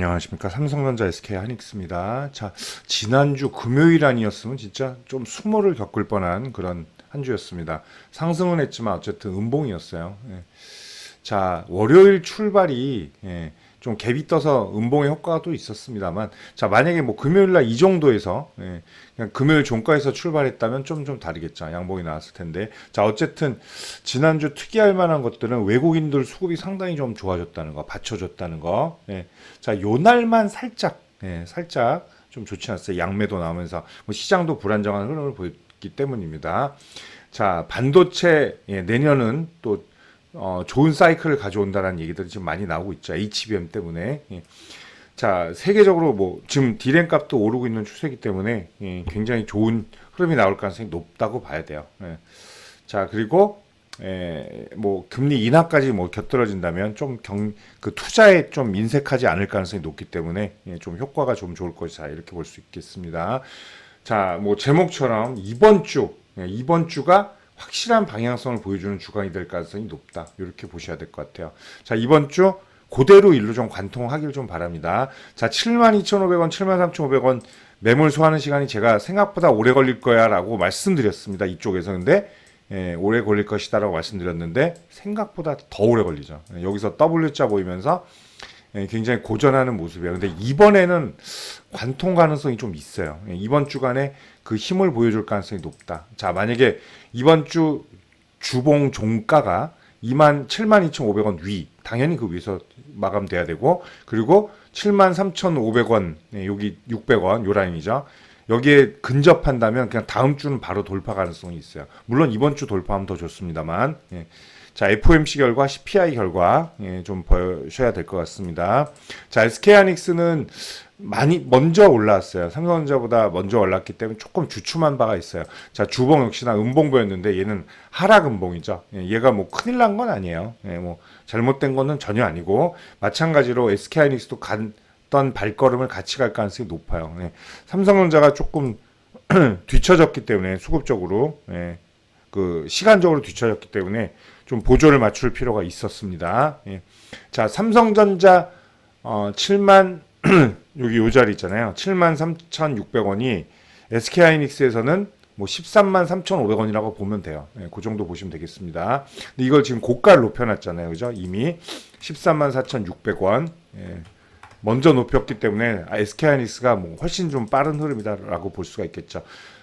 안녕하십니까 삼성전자 SK 하닉스입니다. 자 지난주 금요일 아니었으면 진짜 좀 수모를 겪을 뻔한 그런 한 주였습니다. 상승은 했지만 어쨌든 음봉이었어요. 예. 자 월요일 출발이 예, 좀 갭이 떠서 음봉의 효과가 또 있었습니다만 자 만약에 뭐 금요일 날 이 정도에서 예, 그냥 금요일 종가에서 출발했다면 좀좀 다르겠죠. 양봉이 나왔을 텐데. 자 어쨌든 지난주 특이할 만한 것들은 외국인들 수급이 상당히 좀 좋아졌다는 거 받쳐줬다는 거. 예. 자 요날만 살짝 예, 살짝 좀 좋지 않았어요. 양매도 나오면서. 뭐 시장도 불안정한 흐름을 보였기 때문입니다. 자 반도체 예, 내년은 또 어, 좋은 사이클을 가져온다는 얘기들이 지금 많이 나오고 있죠. HBM 때문에. 예. 자, 세계적으로 뭐 지금 디램 값도 오르고 있는 추세이기 때문에 예, 굉장히 좋은 흐름이 나올 가능성이 높다고 봐야 돼요. 예. 자, 그리고 에, 뭐 금리 인하까지 뭐 곁들어진다면 좀 경 그 투자에 좀 인색하지 않을 가능성이 높기 때문에 예, 좀 효과가 좀 좋을 것이다 이렇게 볼 수 있겠습니다. 자, 뭐 제목처럼 이번 주 예, 이번 주가 확실한 방향성을 보여주는 주간이 될 가능성이 높다. 이렇게 보셔야 될 것 같아요. 자, 이번 주 그대로 일로 좀 관통하길 좀 바랍니다. 자, 72,500원, 73,500원 매물 소화하는 시간이 제가 생각보다 오래 걸릴 거야 라고 말씀드렸습니다. 이쪽에서. 근데 예, 오래 걸릴 것이다라고 말씀드렸는데 생각보다 더 오래 걸리죠. 예, 여기서 W자 보이면서 예, 굉장히 고전하는 모습이에요. 근데 이번에는 관통 가능성이 좀 있어요. 예, 이번 주간에 그 힘을 보여줄 가능성이 높다. 자, 만약에 이번 주 주봉 종가가 2만 72,500원 위, 당연히 그 위에서 마감돼야 되고, 그리고 73,500원, 예, 여기 600원, 요 라인이죠. 여기에 근접한다면 그냥 다음 주는 바로 돌파 가능성이 있어요. 물론 이번 주 돌파하면 더 좋습니다만. 예. 자, FOMC 결과, CPI 결과 예, 좀 보셔야 될 것 같습니다. 자, SK하이닉스는 많이 먼저 올라왔어요. 삼성전자보다 먼저 올랐기 때문에 조금 주춤한 바가 있어요. 자, 주봉 역시나 음봉 보였는데 얘는 하락 음봉이죠. 예, 얘가 뭐 큰일 난 건 아니에요. 예, 뭐 잘못된 거는 전혀 아니고 마찬가지로 SK하이닉스도 갔던 발걸음을 같이 갈 가능성이 높아요. 예, 삼성전자가 조금 뒤처졌기 때문에 수급적으로 예, 그 시간적으로 뒤처졌기 때문에 좀 보조를 맞출 필요가 있었습니다. 예. 자, 삼성전자 어, 7만 여기 요 자리 있잖아요. 7만 3,600원이 SK 하이닉스에서는 뭐 13만 3,500원이라고 보면 돼요. 예, 그 정도 보시면 되겠습니다. 근데 이걸 지금 고가를 높여놨잖아요. 그죠? 이미 13만 4,600원. 예, 먼저 높였기 때문에 아, SK 하이닉스가 뭐 훨씬 좀 빠른 흐름이다라고 볼 수가 있겠죠.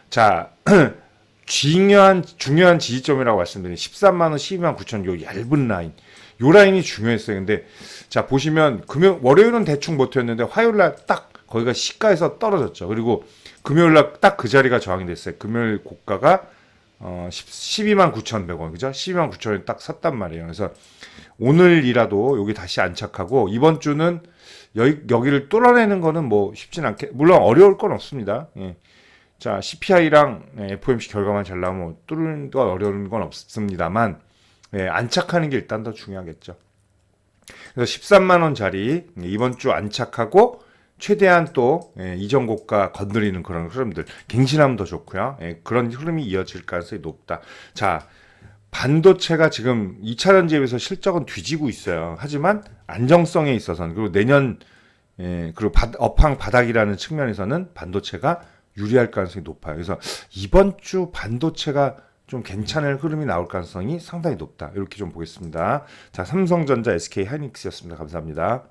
자, 중요한 중요한 지지점이라고 말씀드린 13만 원, 12만 9천 요 얇은 라인. 요 라인이 중요했어요. 근데 자 보시면 금요 월요일은 대충 버텼는데 화요일 날 딱 거기가 시가에서 떨어졌죠. 그리고 금요일 날 딱 그 자리가 저항이 됐어요. 금요일 고가가 어 12만 9,100원. 그죠? 12만 9천원이 딱 섰단 말이에요. 그래서 오늘이라도 여기 다시 안착하고 이번 주는 여기, 여기를 뚫어내는 거는 뭐 쉽진 않게 물론 어려울 건 없습니다. 예. 자, CPI랑 FOMC 결과만 잘 나오면 뚫는 건 어려운 건 없습니다만 예, 안착하는 게 일단 더 중요하겠죠. 그래서 13만 원짜리 이번 주 안착하고 최대한 또 예, 이전 고가 건드리는 그런 흐름들 갱신하면 더 좋고요. 예, 그런 흐름이 이어질 가능성이 높다. 자, 반도체가 지금 2차 전지에 비해서 실적은 뒤지고 있어요. 하지만 안정성에 있어서는 그리고 내년 예, 그리고 바, 업황 바닥이라는 측면에서는 반도체가 유리할 가능성이 높아요. 그래서 이번 주 반도체가 좀 괜찮을 흐름이 나올 가능성이 상당히 높다. 이렇게 좀 보겠습니다. 자, 삼성전자 SK 하이닉스였습니다. 감사합니다.